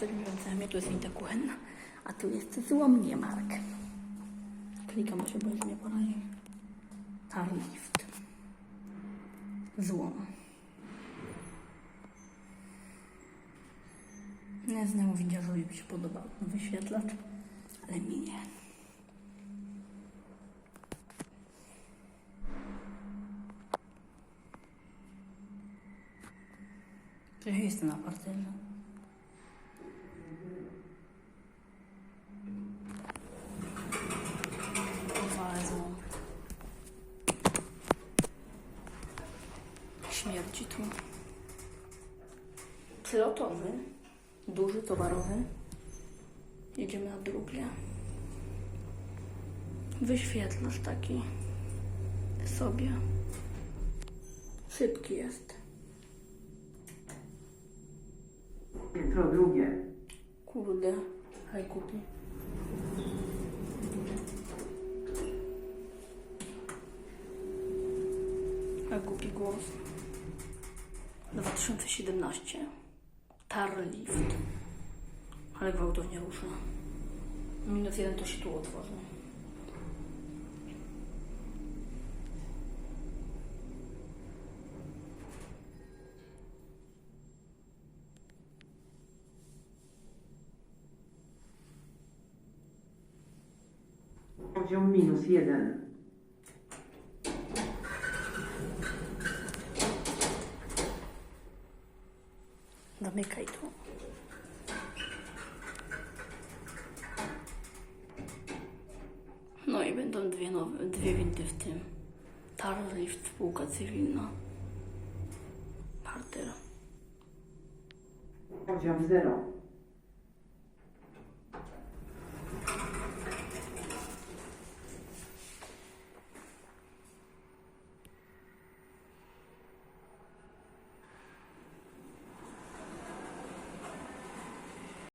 Zagrzewająca mnie, tu jest winda kuchenna, a tu jest złomnie Mark. Klikam, bo się boję, że mnie porazi. Złom. Nie znam widziarzowi by się podobał wyświetlacz, ale mi nie. Jestem na parterze. Śmierci tu. Przelotowy, duży, towarowy. Jedziemy na drugie. Wyświetlasz taki sobie. Szybki jest. Piętro drugie. Kurde, haj kupi. Haj kupi głos. 2017. Tarlift. Ale gwałtownie rusza. Minus jeden to się tu otworzy. Poziom minus jeden. Zamykaj tu. No i będą dwie nowe, dwie windy w tym. Tarlift, spółka cywilna. Parter. Poziom zero.